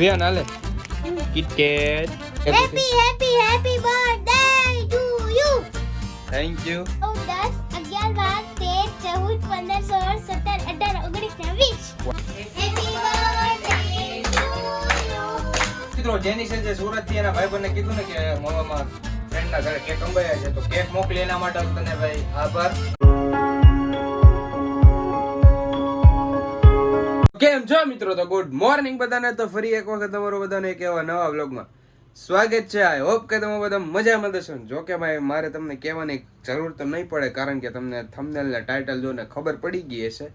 વિયાન હાલે KitKat happy happy happy birthday to you thank you. મિત્રો સંજે જે સુરતથી એના ભાઈબંધને કીધું ને કે મોવામાં ફ્રેન્ડ ના ઘરે કેક અંબાયા છે તો કેક મોકલી એના માટે તને ભાઈ આભાર. કેમ છો મિત્રો? તો ગુડ મોર્નિંગ બધાને. તો ફરી એક વખત તમારું બધાને એક એવા નવા બ્લોગમાં સ્વાગત છે. આઈ હોપ કે તમે બધા મજામાં દશો જો કે ભાઈ, મારે તમને કહેવાની જરૂર તો નહીં પડે, કારણ કે તમને થંબનેલ ને ટાઇટલ જોઈને ખબર પડી ગઈ હશે.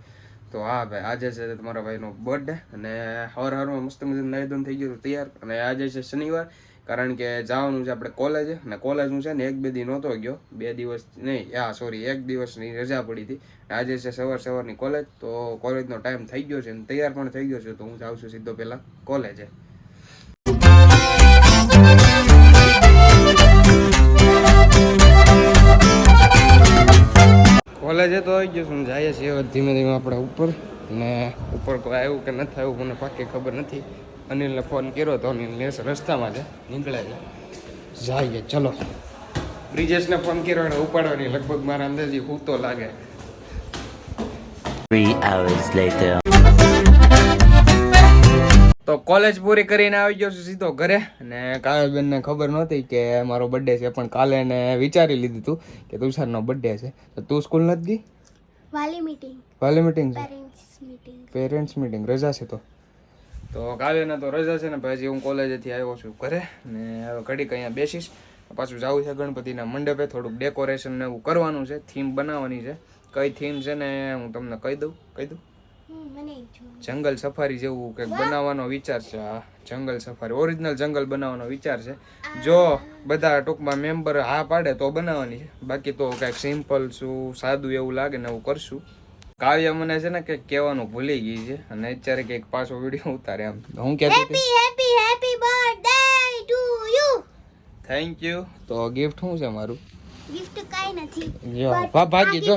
તો હા ભાઈ, આજે છે તમારા ભાઈનો બર્થડે અને હવાર હવારમાં મસ્ત મજાનું નાઈ થઈ ગયું તૈયાર. અને આજે છે શનિવાર. કારણ કે જવાનું છે આપણે કોલેજ અને કોલેજ હું છે ને એક બે દી નહોતો ગયો. બે દિવસ નહીં, હા સોરી એક દિવસની રજા પડી હતી. આજે છે સવાર સવારની કોલેજ તો કોલેજનો ટાઈમ થઈ ગયો છે અને તૈયાર પણ થઈ ગયો છે, તો હું જાઉં છું સીધો પહેલાં કોલેજે કોલેજે તો આવી ગયો છું જઈએ છીએ ધીમે ધીમે આપણે ઉપર. ને ઉપર કોઈ આવ્યું કે નથી આવ્યું, મને પાકી ખબર નથી. અનિલને ફોન કર્યો તો અનિલ લેસ રસ્તામાં છે નીકળે છે. જઈએ ચલો. બ્રિજેશને ફોન કર્યો એને ઉપાડવાની લગભગ મારા અંદાજે હૂતો લાગે. Three hours later. તો કોલેજ પૂરી કરીને આવી ગયો છું સીધો ઘરે. અને કાવ્યાબેનને ખબર નહોતી કે મારો બર્થડે છે પણ કાલે એને વિચારી લીધું હતું કે તુષારનો બર્થડે છે. તો તું સ્કૂલ નથી ગઈ? વાલી મીટિંગ વાલી મીટિંગ પેરેન્ટ્સ મીટિંગ રજા છે તો? તો કાવ્યના તો રજા છે ને પછી હું કોલેજેથી આવ્યો છું ઘરે ને હવે ઘડીક અહીંયા બેસીશ. પાછું જવું છે ગણપતિના મંડપે થોડુંક ડેકોરેશન ને એવું કરવાનું છે થીમ બનાવવાની છે. કઈ થીમ છે ને હું તમને કહી દઉં કહી દઉં. જંગલ સફારી જેવું કંઈક બનાવવાનો વિચાર છે આ જંગલ સફારી ઓરિજિનલ જંગલ બનાવવાનો વિચાર છે. જો બધા ટૂંકમાં મેમ્બર હા પાડે તો બનાવવાની છે. બાકી તો કંઈક સિમ્પલ શું સાદું એવું લાગે ને એવું કરશું. કાવ્ય મને છે ને કે કહેવાનું ભૂલી ગઈ છે અને અત્યારે કંઈક પાછો વીડિયો ઉતારે આમ હું કહેતી હતી happy happy birthday to you thank you તો ગિફ્ટ શું છે મારું ગિફ્ટ કાંઈ નથી. જો ભા- ભાગી જો.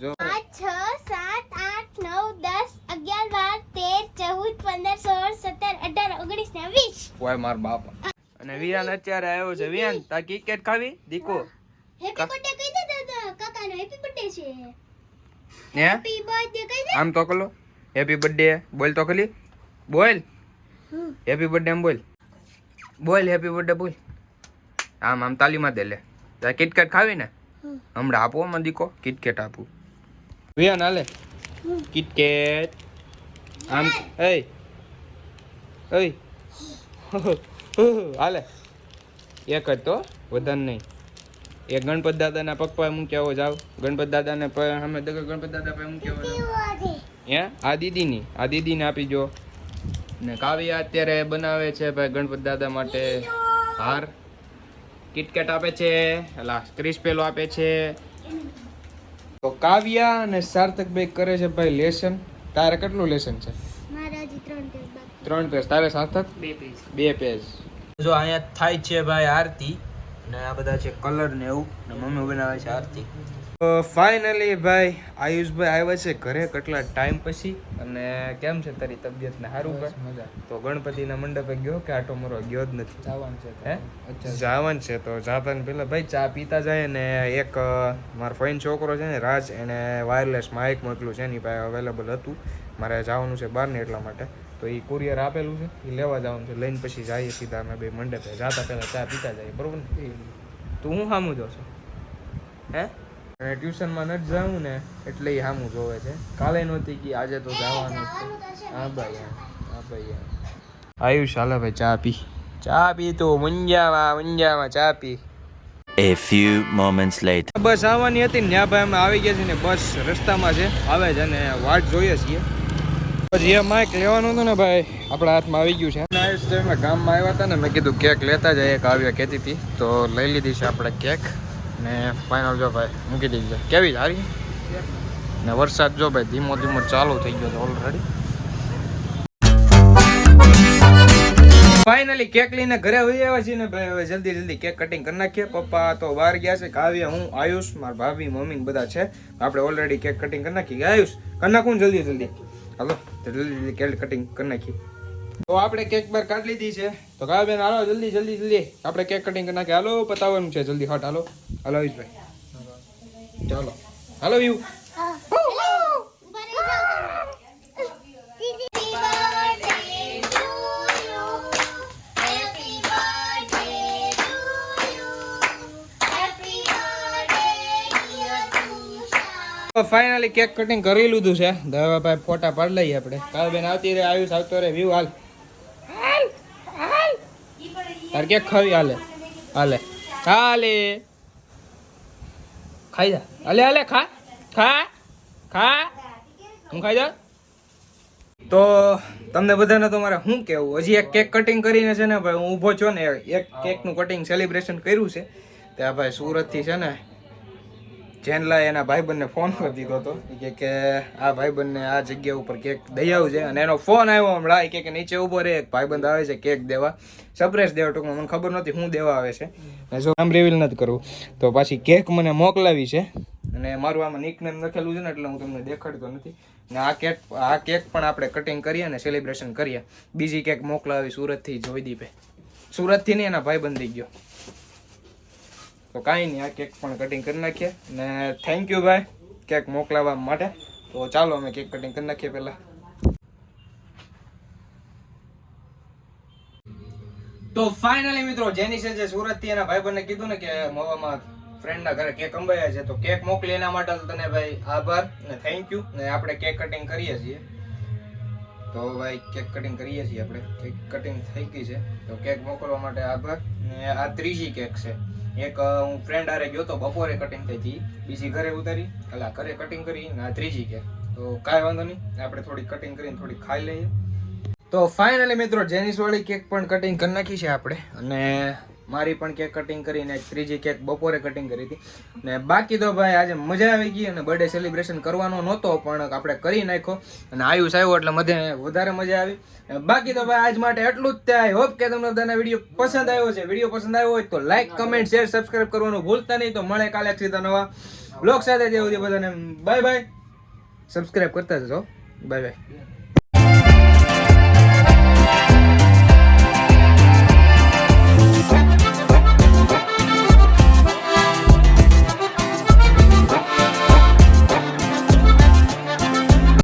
જો પાંચ, છ, સાત, આઠ, નવ, દસ, અગિયાર, બાર, તેર, ચૌદ, પંદર, સોળ, સત્તર, અઢાર, ઓગણીસ ને વીસ. ઓય માર બાપા અને વિયાન અત્યારે આવ્યો છે વિયાન તા કિકેટ ખાવી દીકો હેપી બર્થડે કહી દે દાદા. કાકાનો હેપી બર્થડે છે. હે. આમ તો કલો. હેપી બર્થડે બોલ તો ખલી. બોલ. હેપી બર્થડે એમ બોલ. બોલ હેપી બર્થડે બોલ. આમ આમ તાલીમાં દે લે. તારે કિટકેટ ખાવી ને? હમણાં આપો મને દીકો. કિટકેટ આપું. વિયાન હાલે. કિટકેટ આમ એ એ હાલે. એક જ તો વધારે નહીં. એક ગણપત દાદાના પગ પાસે મૂક્યા હો જાવ ગણપત દાદાને અમે સામે ગણપત દાદા પાસે મૂક્યા હો જાવ હે? આ દીદીની આ દીદીને આપી જો. ને કાવ્યા અત્યારે બનાવે છે ભાઈ ગણપત દાદા માટે હાર. કિટકેટ આપે છે એલા ક્રિસ્પેલો આપે છે. તો કાવ્યા અને સાર્થકભાઈ કરે છે ભાઈ લેસન. તારે કેટલું લેસન છે? ત્રણ ત્રણ પેજ તારે સાર્થક? બે પેજ બે પેજ જો અહીંયા થાય છે ભાઈ આરતી. ને આ બધા છે કલર ને એવું. ને મમ્મી બનાવે છે આરતી. ફાઇનલી ભાઈ આયુષભાઈ આવ્યા છે ઘરે કેટલા ટાઈમ પછી? અને કેમ છે તારી તબિયત ને સારું ભાઈ તો ગણપતિના મંડપે ગયો કે આટો મારો ગયો જ નથી. જવાનું છે હે? જવાનું છે તો જાતા ને પેલા ભાઈ ચા પીતા જાય ને એક મારો ફાઈન છોકરો છે ને રાજ એને વાયરલેસ માઇક મોકલું છે એની પાસે અવેલેબલ હતું. મારે જવાનું છે બહાર ને એટલા માટે. તો એ કુરિયર આપેલું છે એ લેવા જવાનું છે. લઈને પછી જઈએ સીધા અમે બે મંડપે જાતા પહેલાં ચા પીતા જઈએ બરોબર ને? તું હું સામું જોશો હે? અને ટ્યુશનમાં નથી જાઉં ને એટલે એ સામું જોવે છે. કાલે નહોતી કે આજે તો જવાનું છે. હા ભાઈ હા. હા ભાઈ આયુષ હાલે ભાઈ ચા પી. ચા પી તો. મંજાવા મંજાવા ચા પી. A few moments later. બસ આવવાની હતી ને ત્યાં ભાઈ અમે આવી ગયા છીએ ને બસ રસ્તામાં છે. આવે છે અને વાટ જોઈએ છીએ. પછી એ માઇક લેવાનું હતું ને ભાઈ, આપણા હાથમાં આવી ગયું છે. જે અમે ગામમાં આવ્યા હતા ને, મેં કીધું કેક લેતા જાય એક આવ્યા કહેતી હતી. તો લઈ લીધી છે આપણે કેક. ને ફાઇનલ જો ભાઈ, મૂકી દીધી કેવી સારી ને વરસાદ જો ભાઈ, ધીમો ધીમો ચાલુ થઈ ગયો છે ઓલરેડી ફાઇનલી કેક લઈને ઘરે હોઈ આવ્યા છીએ ને ભાઈ, હવે જલ્દી જલ્દી કેક કટિંગ કરી નાખીએ. પપ્પા તો બહાર ગયા છે, કાવ્ય, હું, આયુષ, મારા ભાભી, મમ્મી બધા છે. આપણે ઓલરેડી કેક કટિંગ કરી નાખી. આયુષ, કરી નાખું જલ્દી જલ્દી. હાલો. તો જલ્દી જલ્દી કેક કટિંગ કરી નાખી તો આપણે કેક બાર કાઢી લીધી છે. તો કા બેન હાલો જલ્દી જલ્દી જલ્દી. આપણે કેક કટિંગ કરી નાખીએ. હાલો પતાવવાનું છે. જલ્દી હટ હાલો. હાલો ભાઈ ચાલો. હાલો યુ ફાઇનલી કેક કટિંગ કરી લીધું છે. દવા ભાઈ ફોટા પાડ લઈએ આપણે. કાલ બેન આવતી રે આવ્યું આવતો રે વ્યૂ હાલ. તાર કેક ખાવી, હાલે હાલે. હાલે. ખાઈ જા. હાલે હાલે, ખા ખા ખા. હું ખાઈ જા તો તમને બધાને તો મારે શું કહેવું? હજી એક કેક કટિંગ કરીને છે ને, ભાઈ, હું ઊભો છો ને, એક કેકનું કટિંગ સેલિબ્રેશન કર્યું છે. ત્યાં ભાઈ સુરતથી છે ને જેનલા એના ભાઈબંધને ફોન કરી દીધો હતો. કે કે આ ભાઈબંધને આ જગ્યા ઉપર કેક દઈ આવજે. અને એનો ફોન આવ્યો હમણાં. કે કે નીચે ઊભો રે એક ભાઈબંધ આવે છે કેક દેવા. સરપ્રાઈઝ દેવા ટૂંકમાં. મને ખબર નથી હું દેવા આવે છે. અને જો આમ રિવીલ નથી કરવું તો પાછી કેક મને મોકલાવી છે. અને મારું આમાં નિકનેમ લખેલું છે ને એટલે હું તમને દેખાડતો નથી. ને આ કેક આ કેક પણ આપણે કટિંગ કરીએ અને સેલિબ્રેશન કરીએ. બીજી કેક મોકલાવી સુરતથી જોઈદીપે સુરતથી નહીં, એના ભાઈબંધ થઈ ગયો. તો કાંઈ નહીં, આ કેક પણ કટિંગ કરી નાખીએ. ને થેન્ક યુ ભાઈ, કેક મોકલાવવા માટે. તો ચાલો અમે કેક કટિંગ કરી નાખીએ પહેલાં. તો ફાઇનલી મિત્રો, જેની છે જે સુરતથી એના ભાઈબંધને કીધું ને કે મોવામાં ફ્રેન્ડના ઘરે કેક અંબાયા છે, તો કેક મોકલી એના માટે તને ભાઈ આભાર ને થેન્ક યુ ને આપણે કેક કટિંગ કરીએ છીએ. તો ભાઈ, કેક કટિંગ કરીએ છીએ આપણે. કેક કટિંગ થઈ ગઈ છે. તો કેક મોકલવા માટે આભાર. ને આ ત્રીજી કેક છે. એક હું ફ્રેન્ડ આરે ગયો તો બપોરે કટિંગ થઈ હતી. બીજી ઘરે ઉતારી એટલે ઘરે કટિંગ કરી આ ત્રીજી કે. તો કાંઈ વાંધો નહીં, આપણે થોડી કટિંગ કરીને થોડી ખાઈ લઈએ. તો ફાઇનલી મિત્રો, જેનિસ વાળી કેક પણ કટિંગ કરી નાખી છે આપણે. અને મારી પણ કેક કટિંગ કરીને ત્રીજી કેક બપોરે કટિંગ કરી હતી. ને બાકી તો ભાઈ આજે મજા આવી ગઈ અને બર્થડે સેલિબ્રેશન કરવાનો નહોતો, પણ આપણે કરી નાખ્યો અને આયુષ આવ્યો એટલે મને વધારે મજા આવી. બાકી તો ભાઈ આજ માટે એટલું જ થાય. હોપ કે તમને બધાને વીડિયો પસંદ આવ્યો છે વીડિયો પસંદ આવ્યો હોય તો લાઈક કમેન્ટ શેર સબસ્ક્રાઈબ કરવાનું ભૂલતા નહીં. તો મળે કાલે સીધા નવા બ્લોગ સાથે. જે બધાને બાય બાય સબસ્ક્રાઈબ કરતા જજો બાય બાય